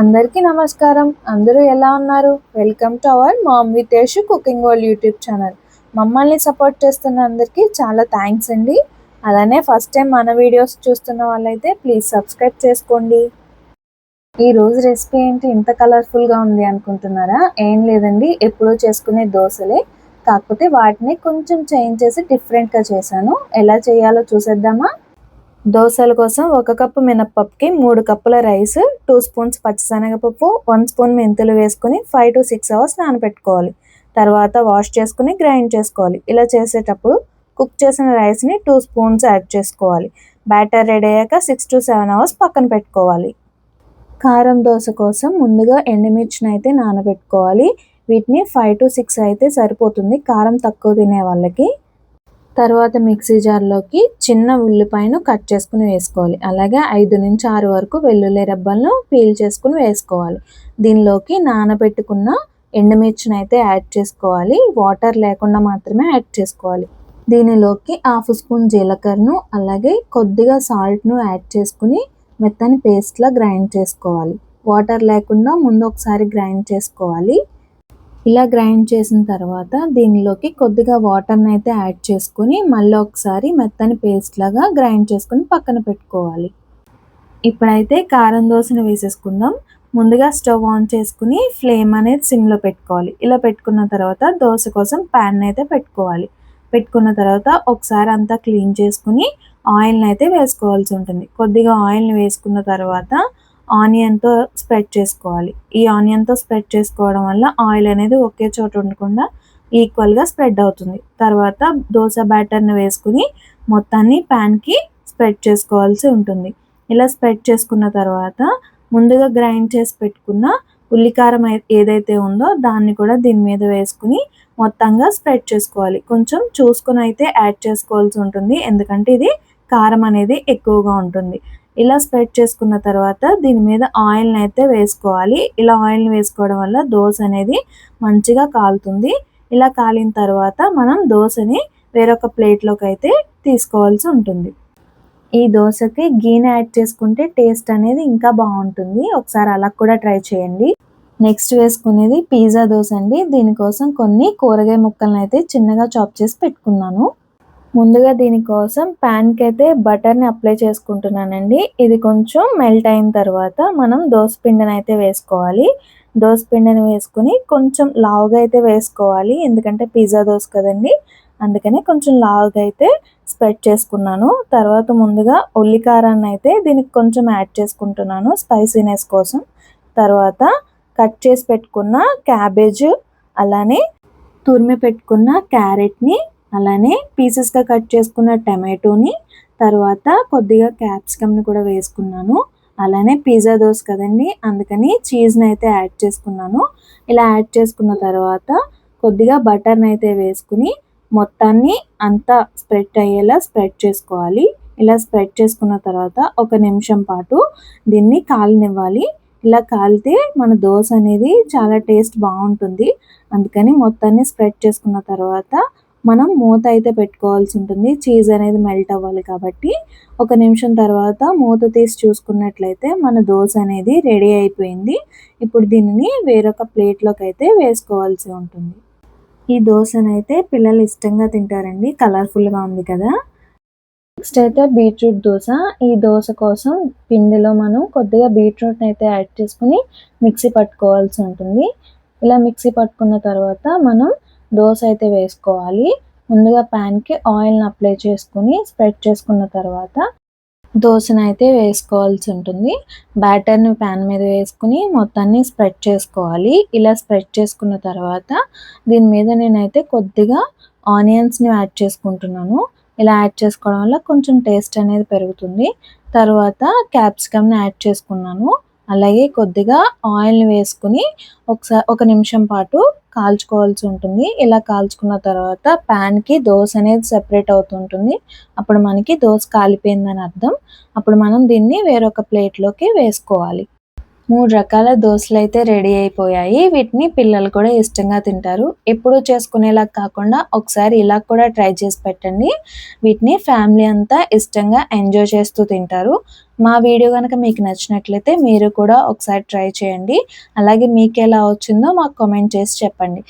అందరికీ నమస్కారం. అందరూ ఎలా ఉన్నారు? Welcome to our mom Vitesh cooking world YouTube channel మమ్మల్ని సపోర్ట్ చేస్తున్న అందరికీ చాలా థ్యాంక్స్ అండి. అలానే ఫస్ట్ టైం మన వీడియోస్ చూస్తున్న వాళ్ళైతే ప్లీజ్ సబ్స్క్రైబ్ చేసుకోండి. ఈ రోజు రెసిపీ ఏంటి? ఇంత కలర్ఫుల్గా ఉంది అనుకుంటున్నారా? ఏం లేదండి. ఎప్పుడూ చేసుకునే దోశలే. కాకపోతే వాటిని కొంచెం చేంజ్ చేసి డిఫరెంట్గా చేశాను. ఎలా చేయాలో చూసేద్దామా? దోశల కోసం ఒక కప్పు మినప్పప్పుకి మూడు కప్పుల రైస్ టూ స్పూన్స్ పచ్చిశనగపప్పు వన్ స్పూన్ మెంతులు వేసుకుని ఫైవ్ టు సిక్స్ అవర్స్ నానబెట్టుకోవాలి. తర్వాత వాష్ చేసుకుని గ్రైండ్ చేసుకోవాలి. ఇలా చేసేటప్పుడు కుక్ చేసిన రైస్ని టూ స్పూన్స్ యాడ్ చేసుకోవాలి. బ్యాటర్ రెడీ అయ్యాక సిక్స్ టు సెవెన్ అవర్స్ పక్కన పెట్టుకోవాలి. కారం దోశ కోసం ముందుగా ఎండుమిర్చిని అయితే నానబెట్టుకోవాలి. వీటిని ఫైవ్ టు సిక్స్ అయితే సరిపోతుంది. కారం తక్కువ తినే వాళ్ళకి. తర్వాత మిక్సీ జార్లోకి చిన్న ఉల్లిపాయను కట్ చేసుకుని వేసుకోవాలి. అలాగే ఐదు నుంచి ఆరు వరకు వెల్లుల్లి రెబ్బలను పీల్ చేసుకుని వేసుకోవాలి. దీనిలోకి నానబెట్టుకున్న ఎండుమిర్చిని అయితే యాడ్ చేసుకోవాలి. వాటర్ లేకుండా మాత్రమే యాడ్ చేసుకోవాలి. దీనిలోకి హాఫ్ స్పూన్ జీలకర్రను అలాగే కొద్దిగా సాల్ట్ను యాడ్ చేసుకుని మెత్తని పేస్ట్లా గ్రైండ్ చేసుకోవాలి. వాటర్ లేకుండా ముందు ఒకసారి గ్రైండ్ చేసుకోవాలి. ఇలా గ్రైండ్ చేసిన తర్వాత దీనిలోకి కొద్దిగా వాటర్ని అయితే యాడ్ చేసుకొని మళ్ళీ ఒకసారి మెత్తని పేస్ట్ లాగా గ్రైండ్ చేసుకొని పక్కన పెట్టుకోవాలి. ఇప్పుడైతే కారం దోశను వేసేసుకుందాం. ముందుగా స్టవ్ ఆన్ చేసుకుని ఫ్లేమ్ అనేది సిమ్లో పెట్టుకోవాలి. ఇలా పెట్టుకున్న తర్వాత దోశ కోసం ప్యాన్ అయితే పెట్టుకోవాలి. పెట్టుకున్న తర్వాత ఒకసారి అంతా క్లీన్ చేసుకుని ఆయిల్ని అయితే వేసుకోవాల్సి ఉంటుంది. కొద్దిగా ఆయిల్ని వేసుకున్న తర్వాత ఆనియన్తో స్ప్రెడ్ చేసుకోవాలి. ఈ ఆనియన్తో స్ప్రెడ్ చేసుకోవడం వల్ల ఆయిల్ అనేది ఒకే చోట ఉండకుండా ఈక్వల్గా స్ప్రెడ్ అవుతుంది. తర్వాత దోశ బ్యాటర్ని వేసుకుని మొత్తాన్ని ప్యాన్కి స్ప్రెడ్ చేసుకోవాల్సి ఉంటుంది. ఇలా స్ప్రెడ్ చేసుకున్న తర్వాత ముందుగా గ్రైండ్ చేసి పెట్టుకున్న ఉల్లికారం ఏదైతే ఉందో దాన్ని కూడా దీని మీద వేసుకుని మొత్తంగా స్ప్రెడ్ చేసుకోవాలి. కొంచెం చూసుకుని అయితే యాడ్ చేసుకోవాల్సి ఉంటుంది. ఎందుకంటే ఇది కారం అనేది ఎక్కువగా ఉంటుంది. ఇలా స్ప్రెడ్ చేసుకున్న తర్వాత దీని మీద ఆయిల్ని అయితే వేసుకోవాలి. ఇలా ఆయిల్ని వేసుకోవడం వల్ల దోశ అనేది మంచిగా కాలుతుంది. ఇలా కాలిన తర్వాత మనం దోశని వేరొక ప్లేట్లోకి అయితే తీసుకోవాల్సి ఉంటుంది. ఈ దోశకి గీని యాడ్ చేసుకుంటే టేస్ట్ అనేది ఇంకా బాగుంటుంది. ఒకసారి అలా కూడా ట్రై చేయండి. నెక్స్ట్ వేసుకునేది పిజ్జా దోశ అండి. దీనికోసం కొన్ని కూరగాయ ముక్కలను అయితే చిన్నగా చాప్ చేసి పెట్టుకున్నాను. ముందుగా దీనికోసం ప్యాన్కి అయితే బటర్ని అప్లై చేసుకుంటున్నానండి. ఇది కొంచెం మెల్ట్ అయిన తర్వాత మనం పిండిని అయితే వేసుకోవాలి. పిండిని వేసుకుని కొంచెం లావుగా అయితే వేసుకోవాలి. ఎందుకంటే పిజ్జా దోశ కదండి. అందుకనే కొంచెం లావుగా అయితే స్ప్రెడ్ చేసుకున్నాను. తర్వాత ముందుగా ఉల్లికారాన్ని అయితే దీనికి కొంచెం యాడ్ చేసుకుంటున్నాను స్పైసీనెస్ కోసం. తర్వాత కట్ చేసి పెట్టుకున్న క్యాబేజ్ అలానే తురిమి పెట్టుకున్న క్యారెట్ని అలానే పీసెస్గా కట్ చేసుకున్న టమాటోని తర్వాత కొద్దిగా క్యాప్సికమ్ని కూడా వేసుకున్నాను. అలానే పిజ్జా దోశ కదండి అందుకని చీజ్ని అయితే యాడ్ చేసుకున్నాను. ఇలా యాడ్ చేసుకున్న తర్వాత కొద్దిగా బటర్ని అయితే వేసుకుని మొత్తాన్ని అంతా స్ప్రెడ్ అయ్యేలా స్ప్రెడ్ చేసుకోవాలి. ఇలా స్ప్రెడ్ చేసుకున్న తర్వాత ఒక నిమిషం పాటు దీన్ని కాలనివ్వాలి. ఇలా కాలితే మన దోశ అనేది చాలా టేస్ట్ బాగుంటుంది. అందుకని మొత్తాన్ని స్ప్రెడ్ చేసుకున్న తర్వాత మనం మూత అయితే పెట్టుకోవాల్సి ఉంటుంది. చీజ్ అనేది మెల్ట్ అవ్వాలి కాబట్టి ఒక నిమిషం తర్వాత మూత తీసి చూసుకున్నట్లయితే మన దోశ అనేది రెడీ అయిపోయింది. ఇప్పుడు దీనిని వేరొక ప్లేట్లోకి అయితే వేసుకోవాల్సి ఉంటుంది. ఈ దోశనైతే పిల్లలు ఇష్టంగా తింటారండి. కలర్ఫుల్గా ఉంది కదా. నెక్స్ట్ అయితే బీట్రూట్ దోశ. ఈ దోశ కోసం పిండిలో మనం కొద్దిగా బీట్రూట్ అయితే యాడ్ చేసుకుని మిక్సీ పట్టుకోవాల్సి ఉంటుంది. ఇలా మిక్సీ పట్టుకున్న తర్వాత మనం దోశ అయితే వేసుకోవాలి. ముందుగా ప్యాన్కి ఆయిల్ని అప్లై చేసుకుని స్ప్రెడ్ చేసుకున్న తర్వాత దోశను అయితే వేసుకోవాల్సి ఉంటుంది. బ్యాటర్ని ప్యాన్ మీద వేసుకుని మొత్తాన్ని స్ప్రెడ్ చేసుకోవాలి. ఇలా స్ప్రెడ్ చేసుకున్న తర్వాత దీని మీద నేనైతే కొద్దిగా ఆనియన్స్ని యాడ్ చేసుకుంటున్నాను. ఇలా యాడ్ చేసుకోవడం వల్ల కొంచెం టేస్ట్ అనేది పెరుగుతుంది. తర్వాత క్యాప్సికమ్ని యాడ్ చేసుకున్నాను. అలాగే కొద్దిగా ఆయిల్ని వేసుకుని ఒకసారి ఒక నిమిషం పాటు కాల్చుకోవాల్సి ఉంటుంది. ఇలా కాల్చుకున్న తర్వాత ప్యాన్కి దోశ అనేది సెపరేట్ అవుతుంటుంది. అప్పుడు మనకి దోశ కాలిపోయిందని అర్థం. అప్పుడు మనం దీన్ని వేరొక ప్లేట్లోకి వేసుకోవాలి. మూడు రకాల దోశలు అయితే రెడీ అయిపోయాయి. వీటిని పిల్లలు కూడా ఇష్టంగా తింటారు. ఎప్పుడు చేసుకునేలా కాకుండా ఒకసారి ఇలా కూడా ట్రై చేసి పెట్టండి. వీటిని ఫ్యామిలీ అంతా ఇష్టంగా ఎంజాయ్ చేస్తూ తింటారు. మా వీడియో కనుక మీకు నచ్చినట్లయితే మీరు కూడా ఒకసారి ట్రై చేయండి. అలాగే మీకు ఎలా వచ్చిందో మాకు కామెంట్ చేసి చెప్పండి.